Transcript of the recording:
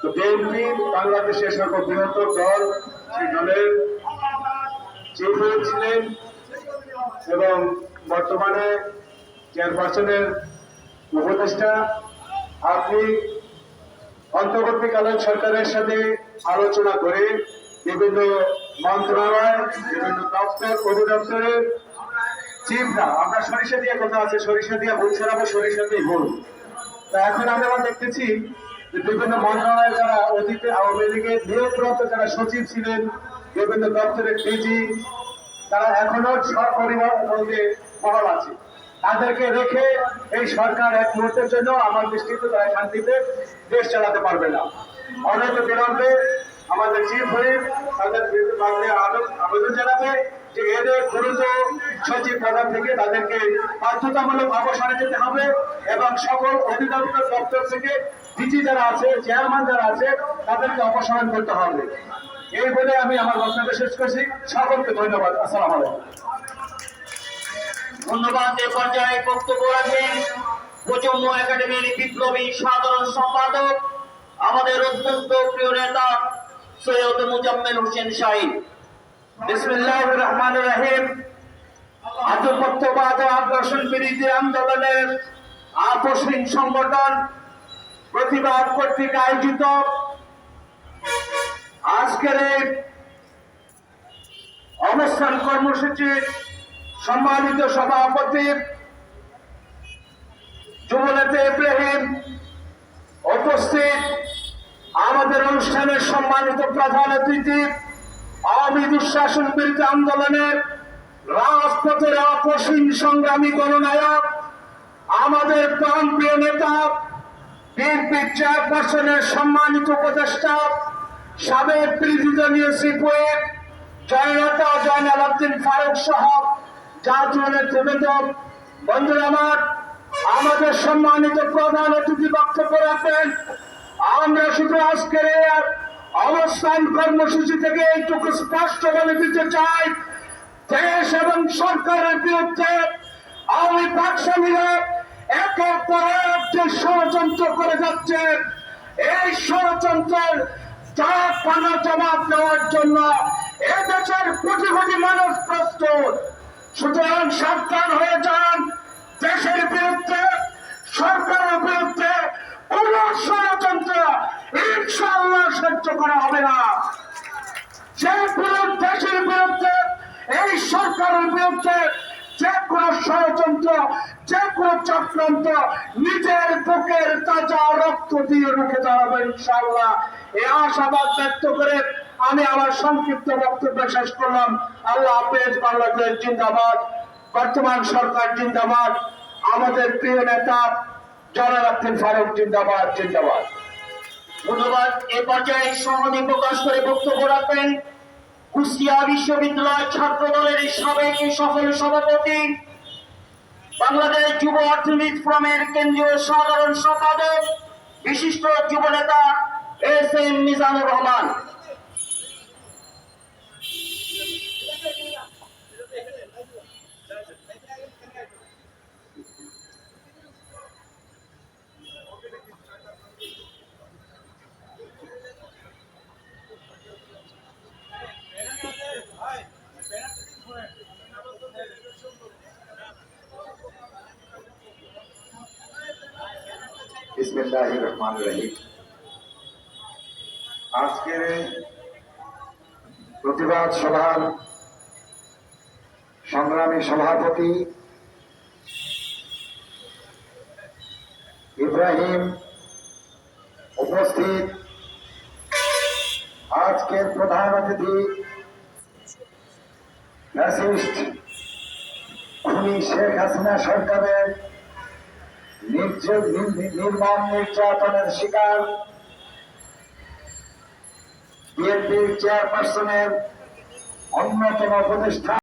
তো বাংলাদেশের সর্ববৃহত্তর দল সেই দলের চিফ এবং বর্তমানে চেয়ারপারসনের উপদেষ্টা। আপনি অন্তর্বর্তীকালীন সরকারের সাথে আলোচনা করে বিভিন্ন মন্ত্রণালয়, বিভিন্ন দপ্তর, অধিদপ্তরের চিফরা আমরা সরিষা দিয়ে কথা আছে, সরিষা দিয়ে বলছেন আমরা সরিষা দিয়ে তা এখন আমরা দেখতেছি বিভিন্ন মন্ত্রণালয়ে যারা অতীতে আওয়ামী লীগের নিয়োগপ্রাপ্ত যারা সচিব ছিলেন, বিভিন্ন দপ্তরের ডিজি তারা এখনও সপরিবার বলতে বহাল আছে। তাদেরকে রেখে এই সরকার এক মুহূর্তের জন্য আমার দৃষ্টিতে তারা শান্তিতে দেশ চালাতে পারবে না। অনন্ত বিলম্বে আমাদের চিফ হুইপ তাদের বিরুদ্ধে আবেদন জানাবে যে এদের দ্রুত সচিব প্রধান থেকে তাদেরকে বাধ্যতামূলক অবসরে যেতে হবে এবং সকল অধিদপ্তর দপ্তর থেকে ডিজি যারা আছে, চেয়ারম্যান যারা আছে, তাদেরকে অপসারণ করতে হবে। এই বলে আমি আমার বক্তব্য শেষ করছি। সকলকে ধন্যবাদ। আসসালাম ধন্যবাদ। এ পর্যায়ে বক্তব্য রাখবেন প্রজন্ম একাডেমির বিপ্লবী সাধারণ সম্পাদক, আমাদের অত্যন্ত প্রিয় নেতা সৈয়দ মুজাম্মেল হোসেন শাহিদ বিসমিল্লাহ রহমান রাহিম। আধিপত্যবাদ ও বিরোধী আন্দোলনের আকস্মিক সংগঠন প্রতিবাদ কর্তৃক আয়োজিত। আজকের এই অবস্থান কর্মসূচির সম্মানিত সভাপতি যুবনেতা ইব্রাহিম উপস্থিত। আমাদের অনুষ্ঠানের সম্মানিত প্রধান অতিথি আওয়ামী দুঃশাসন বিরোধী আন্দোলনের রাজপথের আপসীন সংগ্রামী গণনায়ক, আমাদের প্রাণপ্রিয় নেতা বিএনপি চেয়ারপারসনের সম্মানিত উপদেষ্টা, সাবেক প্রিজিডনীয় সিপুয়ের জয়নেতা জয়নাল আব্দিন ফারুক সহ জাতীয় নেতৃবৃন্দ বন্ধুরা আমার, আমাদের সম্মানিত প্রধান অতিথি বক্তব্য রাখবেন। আমরা শুধু আজকের অবস্থান কর্মসূচি থেকে এইটুকু স্পষ্ট বলে দিতে চাই, দেশ এবং সরকারের বিরুদ্ধে আওয়ামী পাকশালীরা একের পর এক ষড়যন্ত্র করে যাচ্ছে, এই ষড়যন্ত্রের চাপ পানা জবাব দেওয়ার জন্য এ দেশের কোটি কোটি মানুষ প্রস্তুত। সুতরাং সাবধান হয়ে যান, দেশের বিরুদ্ধে, সরকারের বিরুদ্ধে কোন সহ্য করা হবে না। যে কোনো দেশের বিরুদ্ধে, এই সরকারের বিরুদ্ধে যে কোনো ষড়যন্ত্র, যে কোনো চক্রান্ত নিজের বুকের তাজা রক্ত দিয়ে রুখে দাঁড়াবে ইনশাল্লাহ এই আশাবাদ ব্যক্ত করে আমি আমার সংক্ষিপ্ত বক্তব্য শেষ করলাম। আল্লাহ হাফেজ, বাংলাদেশ জিন্দাবাদ, বর্তমান সরকার জিন্দাবাদ, আমাদের প্রিয় নেতা জনাব আব্দুল ফারুক জিন্দাবাদ জিন্দাবাদ। ধন্যবাদ। এ পর্যায়ে সহমতি প্রকাশ করে বক্তব্য রাখবেন। কুষ্টিয়া বিশ্ববিদ্যালয় ছাত্র দলের সাবেক সফল সভাপতি বাংলাদেশ যুব অর্থনীতি ফোরামের কেন্দ্রীয় সাধারণ সম্পাদক, বিশিষ্ট যুব নেতা এস এম মিজানুর রহমান। বিসমিল্লাহ রহমান রহিম। আজকের প্রতিবাদ সভার সংগ্রামী সভাপতি ইব্রাহিম উপস্থিত। আজকের প্রধান অতিথি, ফ্যাসিস্ট খুনি শেখ হাসিনা সরকারের নির্মম নির্যাতনের শিকার। বিএনপির চেয়ারপারসনের অন্যতম উপদেষ্টা